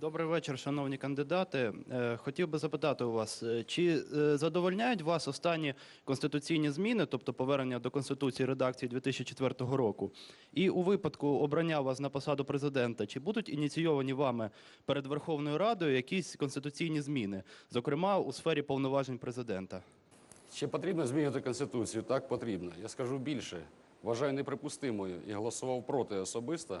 Добрий вечір, шановні кандидати. Е, Хотів би запитати у вас, е, чи е, задовольняють вас останні конституційні зміни, тобто повернення до Конституції редакції 2004 року? І у випадку обрання вас на посаду президента, чи будуть ініційовані вами перед Верховною Радою якісь конституційні зміни, зокрема у сфері повноважень президента? Чи потрібно змінювати Конституцію? Так, потрібно. Я скажу більше. Вважаю неприпустимою і голосував проти особисто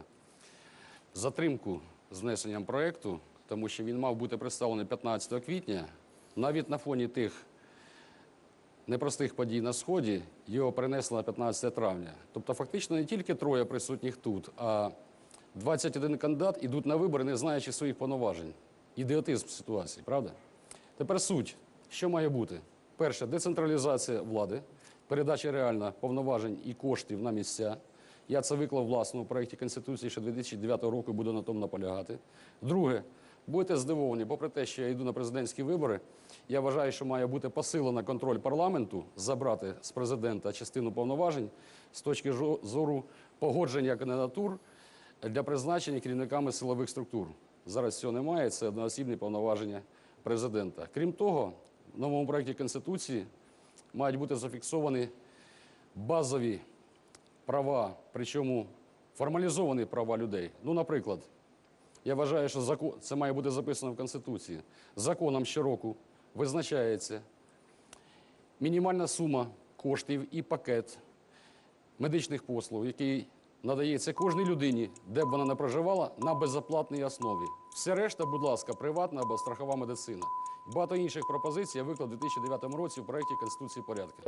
затримку з внесенням проєкту, тому що він мав бути представлений 15 квітня. Навіть на фоні тих непростих подій на Сході його перенесли на 15 травня. Тобто, фактично, не тільки троє присутніх тут, а 21 кандидат ідуть на вибори, не знаючи своїх повноважень. Ідіотизм ситуації, правда? Тепер суть. Що має бути? Перше, децентралізація влади, передача реально повноважень і коштів на місця. Я це виклав в власному проєкті Конституції ще 2009 року і буду на тому наполягати. Друге, будете здивовані, попри те, що я йду на президентські вибори, я вважаю, що має бути посилено контроль парламенту, забрати з президента частину повноважень з точки зору погодження кандидатур для призначення керівниками силових структур. Зараз цього немає, це одноосібні повноваження президента. Крім того, в новому проєкті Конституції мають бути зафіксовані базові права, причому формалізовані права людей. Ну, наприклад, я вважаю, що закон, це має бути записано в Конституції. Законом щороку визначається мінімальна сума коштів і пакет медичних послуг, який надається кожній людині, де б вона не проживала, на безоплатній основі. Все решта, будь ласка, приватна або страхова медицина. Багато інших пропозицій я виклав у 2009 році у проєкті Конституції порядки.